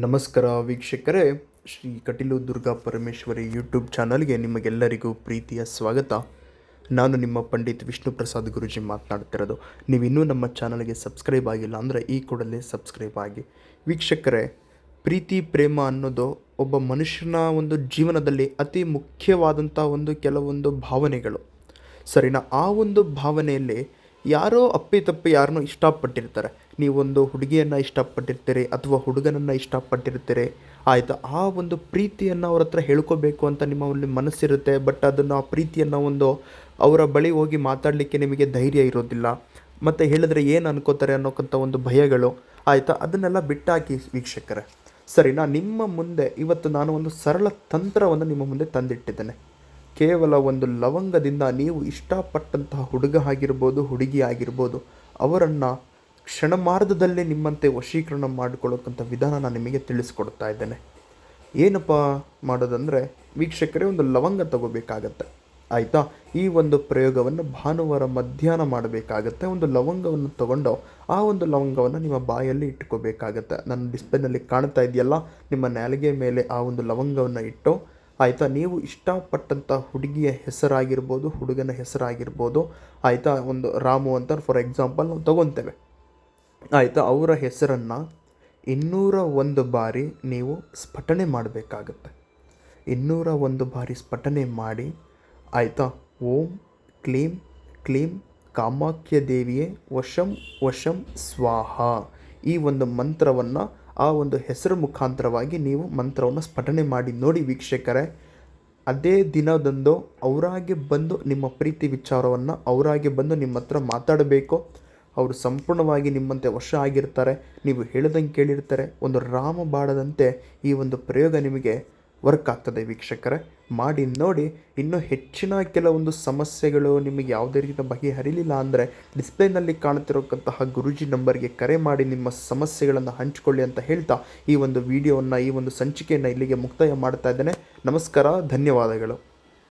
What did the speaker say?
ನಮಸ್ಕಾರ ವೀಕ್ಷಕರೇ, ಶ್ರೀ ಕಟೀಲು ದುರ್ಗಾ ಪರಮೇಶ್ವರಿ ಯೂಟ್ಯೂಬ್ ಚಾನಲ್ಗೆ ನಿಮಗೆಲ್ಲರಿಗೂ ಪ್ರೀತಿಯ ಸ್ವಾಗತ. ನಾನು ನಿಮ್ಮ ಪಂಡಿತ್ ವಿಷ್ಣು ಪ್ರಸಾದ್ ಗುರುಜಿ ಮಾತನಾಡ್ತಿರೋದು ನೀವಿನ್ನೂ ನಮ್ಮ ಚಾನಲ್ಗೆ ಸಬ್ಸ್ಕ್ರೈಬ್ ಆಗಿಲ್ಲ ಅಂದರೆ ಈ ಕೂಡಲೇ ಸಬ್ಸ್ಕ್ರೈಬ್ ಆಗಿ. ವೀಕ್ಷಕರೇ, ಪ್ರೀತಿ, ಪ್ರೇಮ ಅನ್ನೋದು ಒಬ್ಬ ಮನುಷ್ಯನ ಒಂದು ಜೀವನದಲ್ಲಿ ಅತಿ ಮುಖ್ಯವಾದಂಥ ಒಂದು ಕೆಲವೊಂದು ಭಾವನೆಗಳು. ಸರಿನಾ? ಆ ಒಂದು ಭಾವನೆಯಲ್ಲಿ ಯಾರೋ ಅಪ್ಪಿತಪ್ಪಿ ಯಾರನ್ನೋ ಇಷ್ಟಪಟ್ಟಿರ್ತಾರೆ. ನೀವೊಂದು ಹುಡುಗಿಯನ್ನು ಇಷ್ಟಪಟ್ಟಿರ್ತೀರಿ ಅಥವಾ ಹುಡುಗನನ್ನು ಇಷ್ಟಪಟ್ಟಿರ್ತೀರಿ. ಆಯಿತಾ? ಆ ಒಂದು ಪ್ರೀತಿಯನ್ನು ಅವ್ರ ಹತ್ರ ಹೇಳ್ಕೋಬೇಕು ಅಂತ ನಿಮ್ಮಲ್ಲಿ ಮನಸ್ಸಿರುತ್ತೆ. ಬಟ್ ಅದನ್ನು ಆ ಪ್ರೀತಿಯನ್ನು ಒಂದು ಅವರ ಬಳಿ ಹೋಗಿ ಮಾತಾಡಲಿಕ್ಕೆ ನಿಮಗೆ ಧೈರ್ಯ ಇರೋದಿಲ್ಲ. ಮತ್ತು ಹೇಳಿದ್ರೆ ಏನು ಅನ್ಕೋತಾರೆ ಅನ್ನೋಕ್ಕಂಥ ಒಂದು ಭಯಗಳು. ಆಯಿತಾ? ಅದನ್ನೆಲ್ಲ ಬಿಟ್ಟಾಕಿ ವೀಕ್ಷಕರೇ. ಸರಿನಾ? ನಿಮ್ಮ ಮುಂದೆ ಇವತ್ತು ನಾನು ಒಂದು ಸರಳ ತಂತ್ರವನ್ನು ನಿಮ್ಮ ಮುಂದೆ ತಂದಿಟ್ಟಿದ್ದೇನೆ. ಕೇವಲ ಒಂದು ಲವಂಗದಿಂದ ನೀವು ಇಷ್ಟಪಟ್ಟಂತಹ ಹುಡುಗ ಆಗಿರ್ಬೋದು, ಹುಡುಗಿ ಆಗಿರ್ಬೋದು, ಅವರನ್ನು ಕ್ಷಣಮಾರ್ಧದಲ್ಲೇ ನಿಮ್ಮಂತೆ ವಶೀಕರಣ ಮಾಡಿಕೊಳ್ಳೋಕ್ಕಂಥ ವಿಧಾನ ನಾನು ನಿಮಗೆ ತಿಳಿಸ್ಕೊಡ್ತಾ ಇದ್ದೇನೆ. ಏನಪ್ಪ ಮಾಡೋದಂದರೆ, ವೀಕ್ಷಕರೇ, ಒಂದು ಲವಂಗ ತಗೋಬೇಕಾಗತ್ತೆ, ಆಯಿತಾ? ಈ ಒಂದು ಪ್ರಯೋಗವನ್ನು ಭಾನುವಾರ ಮಧ್ಯಾಹ್ನ ಮಾಡಬೇಕಾಗತ್ತೆ. ಒಂದು ಲವಂಗವನ್ನು ತಗೊಂಡು ಆ ಒಂದು ಲವಂಗವನ್ನು ನಿಮ್ಮ ಬಾಯಲ್ಲಿ ಇಟ್ಕೋಬೇಕಾಗತ್ತೆ. ನನ್ನ ಡಿಸ್ಪ್ಲೇನಲ್ಲಿ ಕಾಣ್ತಾ ಇದೆಯಲ್ಲ, ನಿಮ್ಮ ನಾಲಿಗೆ ಮೇಲೆ ಆ ಒಂದು ಲವಂಗವನ್ನು ಇಟ್ಟು ಆಯಿತಾ, ನೀವು ಇಷ್ಟಪಟ್ಟಂಥ ಹುಡುಗಿಯ ಹೆಸರಾಗಿರ್ಬೋದು, ಹುಡುಗನ ಹೆಸರಾಗಿರ್ಬೋದು, ಆಯಿತಾ, ಒಂದು ರಾಮು ಅಂತ ಫಾರ್ ಎಕ್ಸಾಂಪಲ್ ನಾವು ತಗೊತೇವೆ. ಆಯಿತಾ, ಅವರ ಹೆಸರನ್ನು ಇನ್ನೂರ ಒಂದು ಬಾರಿ ನೀವು ಸ್ಫಟನೆ ಮಾಡಬೇಕಾಗತ್ತೆ. ಇನ್ನೂರ ಒಂದು ಬಾರಿ ಸ್ಫಟನೆ ಮಾಡಿ, ಆಯಿತಾ, ಓಂ, ಕ್ಲೀಂ ಕ್ಲೀಂ, ಕಾಮಾಖ್ಯ ದೇವಿಯೇ, ವಶಂ ವಶಂ, ಸ್ವಾಹ ಈ ಒಂದು ಮಂತ್ರವನ್ನು ಆ ಒಂದು ಹೆಸರು ಮುಖಾಂತರವಾಗಿ ನೀವು ಮಂತ್ರವನ್ನು ಸ್ಫಟನೆ ಮಾಡಿ ನೋಡಿ ವೀಕ್ಷಕರೇ. ಅದೇ ದಿನದಂದು ಅವರಾಗೆ ಬಂದು ನಿಮ್ಮ ಪ್ರೀತಿ ವಿಚಾರವನ್ನು ಅವರಾಗೆ ಬಂದು ನಿಮ್ಮ ಹತ್ರ ಮಾತಾಡಬೇಕು. ಅವರು ಸಂಪೂರ್ಣವಾಗಿ ನಿಮ್ಮಂತೆ ವಶ ಆಗಿರ್ತಾರೆ. ನೀವು ಹೇಳಿದಂಗೆ ಕೇಳಿರ್ತಾರೆ. ಒಂದು ರಾಮ ಬಾಡದಂತೆ ಈ ಒಂದು ಪ್ರಯೋಗ ನಿಮಗೆ ವರ್ಕ್ ಆಗ್ತದೆ ವೀಕ್ಷಕರೇ. ಮಾಡಿ ನೋಡಿ, ಇನ್ನೂ ಹೆಚ್ಚಿನ ಕೆಲವೊಂದು ಸಮಸ್ಯೆಗಳು ನಿಮಗೆ ಯಾವುದೇ ರೀತಿಯ ಬಗೆಹರಿಲಿಲ್ಲ ಅಂದರೆ ಡಿಸ್ಪ್ಲೇನಲ್ಲಿ ಕಾಣುತ್ತಿರೋಕ್ಕಂತಹ ಗುರುಜಿ ನಂಬರ್ಗೆ ಕರೆ ಮಾಡಿ ನಿಮ್ಮ ಸಮಸ್ಯೆಗಳನ್ನು ಹಂಚಿಕೊಳ್ಳಿ ಅಂತ ಹೇಳ್ತಾ ಈ ಒಂದು ವಿಡಿಯೋವನ್ನು, ಈ ಒಂದು ಸಂಚಿಕೆಯನ್ನು ಇಲ್ಲಿಗೆ ಮುಕ್ತಾಯ ಮಾಡ್ತಾ ಇದ್ದೇನೆ. ನಮಸ್ಕಾರ, ಧನ್ಯವಾದಗಳು.